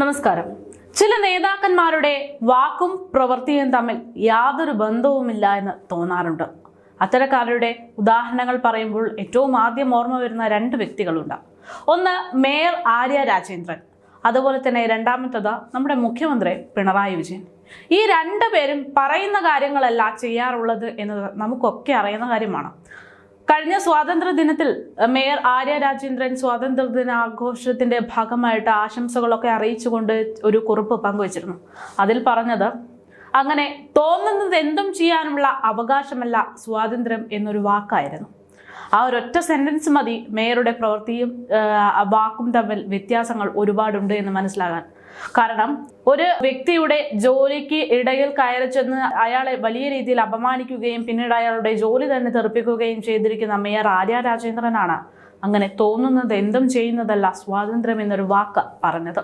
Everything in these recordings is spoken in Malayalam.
നമസ്കാരം. ചില നേതാക്കന്മാരുടെ വാക്കും പ്രവൃത്തിയും തമ്മിൽ യാതൊരു ബന്ധവുമില്ല എന്ന് തോന്നാറുണ്ട്. അത്തരക്കാരുടെ ഉദാഹരണങ്ങൾ പറയുമ്പോൾ ഏറ്റവും ആദ്യം ഓർമ്മ വരുന്ന രണ്ട് വ്യക്തികളുണ്ട്. ഒന്ന് മേയർ ആര്യ രാജേന്ദ്രൻ. അതുപോലെ തന്നെ രണ്ടാമത്തത് നമ്മുടെ മുഖ്യമന്ത്രി പിണറായി വിജയൻ. ഈ രണ്ടു പേരും പറയുന്ന കാര്യങ്ങളല്ല ചെയ്യാറുള്ളത് എന്നത് നമുക്കൊക്കെ അറിയുന്ന കാര്യമാണ്. കഴിഞ്ഞ സ്വാതന്ത്ര്യ ദിനത്തിൽ മേയർ ആര്യ രാജേന്ദ്രൻ സ്വാതന്ത്ര്യ ദിനാഘോഷത്തിന്റെ ഭാഗമായിട്ട് ആശംസകളൊക്കെ അറിയിച്ചുകൊണ്ട് ഒരു കുറിപ്പ് പങ്കുവച്ചിരുന്നു. അതിൽ പറഞ്ഞത് അങ്ങനെ തോന്നുന്നത് എന്തും ചെയ്യാനുള്ള അവകാശമല്ല സ്വാതന്ത്ര്യം എന്നൊരു വാക്കായിരുന്നു. ആ ഒരൊറ്റ സെന്റൻസ് മതി മേയറുടെ പ്രവൃത്തിയും വാക്കും തമ്മിൽ വ്യത്യാസങ്ങൾ ഒരുപാടുണ്ട് എന്ന് മനസ്സിലാകാൻ. കാരണം ഒരു വ്യക്തിയുടെ ജോലിക്ക് ഇടയിൽ കയറി ചെന്ന് അയാളെ വലിയ രീതിയിൽ അപമാനിക്കുകയും പിന്നീട് അയാളുടെ ജോലി തന്നെ തെറിപ്പിക്കുകയും ചെയ്തിരിക്കുന്ന മേയർ ആര്യ രാജേന്ദ്രനാണ്. അങ്ങനെ തോന്നുന്നത് എന്തും ചെയ്യുന്നതല്ല സ്വാതന്ത്ര്യം എന്നൊരു വാക്ക് പറഞ്ഞത്.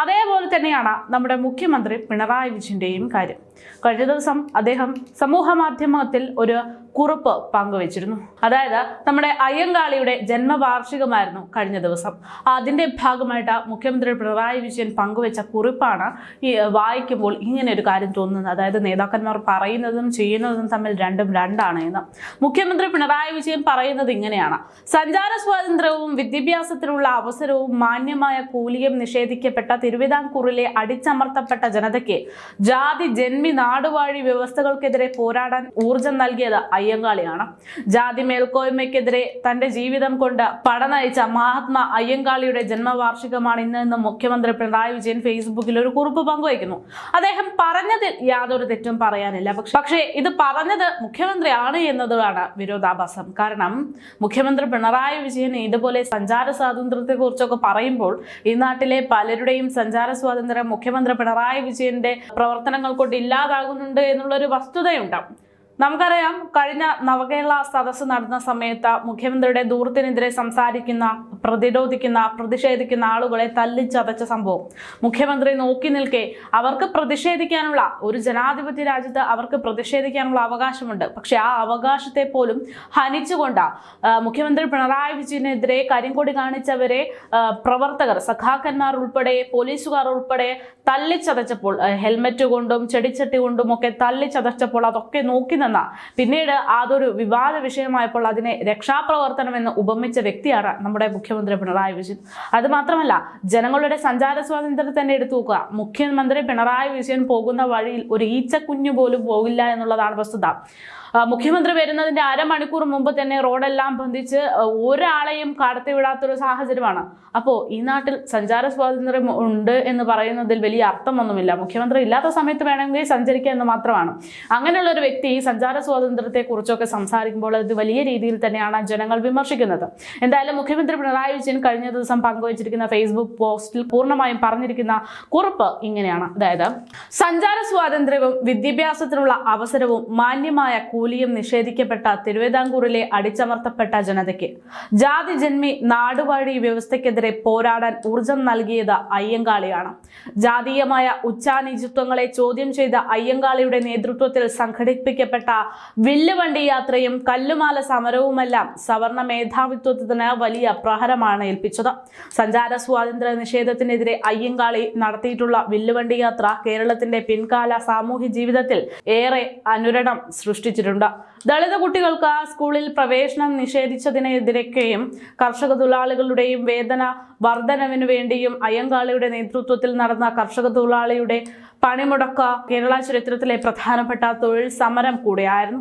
അതേപോലെ തന്നെയാണ് നമ്മുടെ മുഖ്യമന്ത്രി പിണറായി വിജയന്റെയും കാര്യം. കഴിഞ്ഞ ദിവസം അദ്ദേഹം സമൂഹ മാധ്യമത്തിൽ ഒരു കുറിപ്പ് പങ്കുവച്ചിരുന്നു. അതായത് നമ്മുടെ അയ്യങ്കാളിയുടെ ജന്മവാർഷികമായിരുന്നു കഴിഞ്ഞ ദിവസം. അതിന്റെ ഭാഗമായിട്ട് മുഖ്യമന്ത്രി പിണറായി വിജയൻ പങ്കുവച്ച കുറിപ്പാണ് ഈ വായിക്കുമ്പോൾ ഇങ്ങനെ ഒരു കാര്യം തോന്നുന്നത്. അതായത് നേതാക്കന്മാർ പറയുന്നതും ചെയ്യുന്നതും തമ്മിൽ രണ്ടും രണ്ടാണ് എന്ന്. മുഖ്യമന്ത്രി പിണറായി വിജയൻ പറയുന്നത് ഇങ്ങനെയാണ്. സഞ്ചാര സ്വാതന്ത്ര്യവും വിദ്യാഭ്യാസത്തിനുള്ള അവസരവും മാന്യമായ കൂലിയും നിഷേധിക്കപ്പെട്ട തിരുവിതാംകൂറിലെ അടിച്ചമർത്തപ്പെട്ട ജനതയ്ക്ക് ജാതി ജന്മി നാടുവാഴി വ്യവസ്ഥകൾക്കെതിരെ പോരാടാൻ ഊർജം നൽകിയത് അയ്യങ്കാളിയാണ്. ജാതി മേൽക്കോയ്മയ്ക്കെതിരെ തന്റെ ജീവിതം കൊണ്ട് പടനയിച്ച മഹാത്മാ അയ്യങ്കാളിയുടെ ജന്മവാർഷികമാണ് ഇന്ന് എന്ന് മുഖ്യമന്ത്രി പിണറായി വിജയൻ ഫേസ്ബുക്കിൽ ഒരു കുറിപ്പ് പങ്കുവയ്ക്കുന്നു. അദ്ദേഹം പറഞ്ഞതിൽ യാതൊരു തെറ്റും പറയാനില്ല. പക്ഷെ പക്ഷേ ഇത് പറഞ്ഞത് മുഖ്യമന്ത്രിയാണ് എന്നതാണ് വിരോധാഭാസം. കാരണം മുഖ്യമന്ത്രി പിണറായി വിജയൻ ഇതുപോലെ സഞ്ചാര സ്വാതന്ത്ര്യത്തെ കുറിച്ചൊക്കെ പറയുമ്പോൾ ഈ നാട്ടിലെ പലരുടെയും സഞ്ചാര സ്വാതന്ത്ര്യം മുഖ്യമന്ത്രി പിണറായി വിജയന്റെ പ്രവർത്തനങ്ങൾ കൊണ്ട് ഇല്ലാതാകുന്നുണ്ട് എന്നുള്ളൊരു വസ്തുതയുണ്ട് നമുക്കറിയാം കഴിഞ്ഞ നവകേരള സദസ്സ് നടന്ന സമയത്ത് മുഖ്യമന്ത്രിയുടെ ദൂരത്തിനെതിരെ സംസാരിക്കുന്ന പ്രതിരോധിക്കുന്ന പ്രതിഷേധിക്കുന്ന ആളുകളെ തല്ലിച്ചതച്ച സംഭവം. മുഖ്യമന്ത്രി നോക്കി നിൽക്കെ അവർക്ക് പ്രതിഷേധിക്കാനുള്ള ഒരു ജനാധിപത്യ രാജ്യത്ത് അവർക്ക് പ്രതിഷേധിക്കാനുള്ള അവകാശമുണ്ട്. പക്ഷെ ആ അവകാശത്തെ പോലും ഹനിച്ചുകൊണ്ട് മുഖ്യമന്ത്രി പിണറായി വിജയനെതിരെ കരിങ്കൊടി കാണിച്ചവരെ പ്രവർത്തകർ സഖാക്കന്മാർ ഉൾപ്പെടെ പോലീസുകാർ ഉൾപ്പെടെ തല്ലിച്ചതച്ചപ്പോൾ ഹെൽമറ്റ് കൊണ്ടും ചെടിച്ചട്ടി കൊണ്ടും ഒക്കെ തല്ലിച്ചതച്ചപ്പോൾ അതൊക്കെ നോക്കി നിന്ന പിന്നീട് അതൊരു വിവാദ വിഷയമായപ്പോൾ അതിനെ രക്ഷാപ്രവർത്തനം എന്ന് ഉപമിച്ച വ്യക്തിയാണ് നമ്മുടെ മുഖ്യമന്ത്രി പിണറായി വിജയൻ. അത് മാത്രമല്ല ജനങ്ങളുടെ സഞ്ചാര സ്വാതന്ത്ര്യം തന്നെ എടുത്തു നോക്കുക. മുഖ്യമന്ത്രി പിണറായി വിജയൻ പോകുന്ന വഴിയിൽ ഒരു ഈച്ചക്കുഞ്ഞു പോലും പോകില്ല എന്നുള്ളതാണ് വസ്തുത. മുഖ്യമന്ത്രി വരുന്നതിന്റെ അരമണിക്കൂർ മുമ്പ് തന്നെ റോഡെല്ലാം ബന്ധിച്ച് ഒരാളെയും കടത്തി വിടാത്തൊരു സാഹചര്യമാണ്. അപ്പോൾ ഈ നാട്ടിൽ സഞ്ചാര സ്വാതന്ത്ര്യം ഉണ്ട് എന്ന് പറയുന്നതിൽ വലിയ അർത്ഥമൊന്നുമില്ല. മുഖ്യമന്ത്രി ഇല്ലാത്ത സമയത്ത് വേണമെങ്കിൽ സഞ്ചരിക്കുക എന്ന് മാത്രമാണ്. അങ്ങനെയുള്ള ഒരു വ്യക്തി സഞ്ചാര സ്വാതന്ത്ര്യത്തെ കുറിച്ചൊക്കെ സംസാരിക്കുമ്പോൾ അത് വലിയ രീതിയിൽ തന്നെയാണ് ജനങ്ങൾ വിമർശിക്കുന്നത്. എന്തായാലും മുഖ്യമന്ത്രി പിണറായി വിജയൻ കഴിഞ്ഞ ദിവസം പങ്കുവച്ചിരിക്കുന്ന ഫേസ്ബുക്ക് പോസ്റ്റിൽ പൂർണമായും പറഞ്ഞിരിക്കുന്ന കുറിപ്പ് ഇങ്ങനെയാണ്. അതായത് സഞ്ചാര സ്വാതന്ത്ര്യവും വിദ്യാഭ്യാസത്തിനുള്ള അവസരവും മാന്യമായ കൂലിയും നിഷേധിക്കപ്പെട്ട തിരുവിതാംകൂറിലെ അടിച്ചമർത്തപ്പെട്ട ജനതയ്ക്ക്. ജാതി ജന്മി നാടുവാഴി വ്യവസ്ഥയ്ക്കെതിരെ പോരാടാൻ ഊർജം നൽകിയത് അയ്യങ്കാളിയാണ്. ജാതീയമായ ഉച്ചാനീചിത്വങ്ങളെ ചോദ്യം ചെയ്ത അയ്യങ്കാളിയുടെ നേതൃത്വത്തിൽ സംഘടിപ്പിക്കപ്പെട്ട വില്ലുവണ്ടി യാത്രയും കല്ലുമാല സമരവുമെല്ലാം സവർണ മേധാവിത്വത്തിന് വലിയ പ്രഹരമാണ് ഏൽപ്പിച്ചത്. സഞ്ചാര സ്വാതന്ത്ര്യ നിഷേധത്തിനെതിരെ അയ്യങ്കാളി നടത്തിയിട്ടുള്ള വില്ലുവണ്ടി യാത്ര കേരളത്തിന്റെ പിൻകാല സാമൂഹ്യ ജീവിതത്തിൽ ഏറെ അനുരണം സൃഷ്ടിച്ചിട്ടുണ്ട്. ദളിത് കുട്ടികൾക്ക് സ്കൂളിൽ പ്രവേശനം നിഷേധിച്ചതിനെതിരെയും കർഷക തൊഴിലാളികളുടെയും വേതന വർധനവിനു വേണ്ടിയും അയ്യങ്കാളിയുടെ നേതൃത്വത്തിൽ നടന്ന കർഷക തൊഴിലാളിയുടെ പണിമുടക്ക കേരള ചരിത്രത്തിലെ പ്രധാനപ്പെട്ട തൊഴിൽ സമരം കൂടിയായിരുന്നു.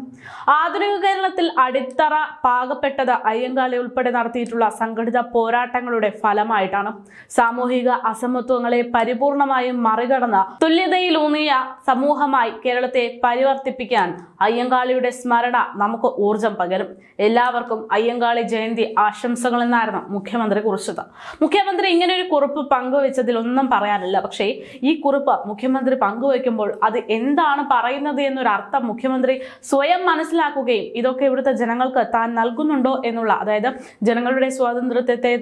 ആധുനിക കേരളത്തിൽ അടിത്തറ പാകപ്പെട്ടത് അയ്യങ്കാളി ഉൾപ്പെടെ നടത്തിയിട്ടുള്ള സംഘടിത പോരാട്ടങ്ങളുടെ ഫലമായിട്ടാണ്. സാമൂഹിക അസമത്വങ്ങളെ പരിപൂർണമായും മറികടന്ന തുല്യതയിലൂന്നിയ സമൂഹമായി കേരളത്തെ പരിവർത്തിപ്പിക്കാൻ അയ്യങ്കാളിയുടെ സ്മരണ നമുക്ക് ഊർജം പകരും. എല്ലാവർക്കും അയ്യങ്കാളി ജയന്തി ആശംസകൾ എന്നായിരുന്നു മുഖ്യമന്ത്രി കുറിച്ചത്. മുഖ്യമന്ത്രി ഇങ്ങനെ ഒരു കുറിപ്പ് പങ്കുവെച്ചതിൽ ഒന്നും പറയാനില്ല. പക്ഷേ ഈ കുറിപ്പ് മുഖ്യമന്ത്രി പങ്കുവെക്കുമ്പോൾ അത് എന്താണ് പറയുന്നത് എന്നൊരു അർത്ഥം മുഖ്യമന്ത്രി സ്വയം മനസ്സിലാക്കുകയും ഇതൊക്കെ ഇവിടുത്തെ ജനങ്ങൾക്ക് താൻ നൽകുന്നുണ്ടോ എന്നുള്ള അതായത് ജനങ്ങളുടെ സ്വാതന്ത്ര്യത്തെ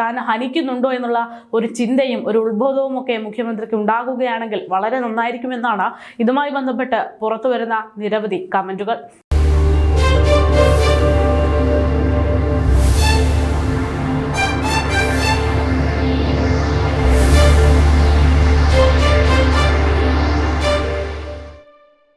താൻ ഹനിക്കുന്നുണ്ടോ എന്നുള്ള ഒരു ചിന്തയും ഒരു ഉത്ബോധവും ഒക്കെ മുഖ്യമന്ത്രിക്ക് ഉണ്ടാകുകയാണെങ്കിൽ വളരെ നന്നായിരിക്കുമെന്നാണ് ഇതുമായി ബന്ധപ്പെട്ട് പുറത്തു വരുന്ന നിരവധി കമന്റുകൾ.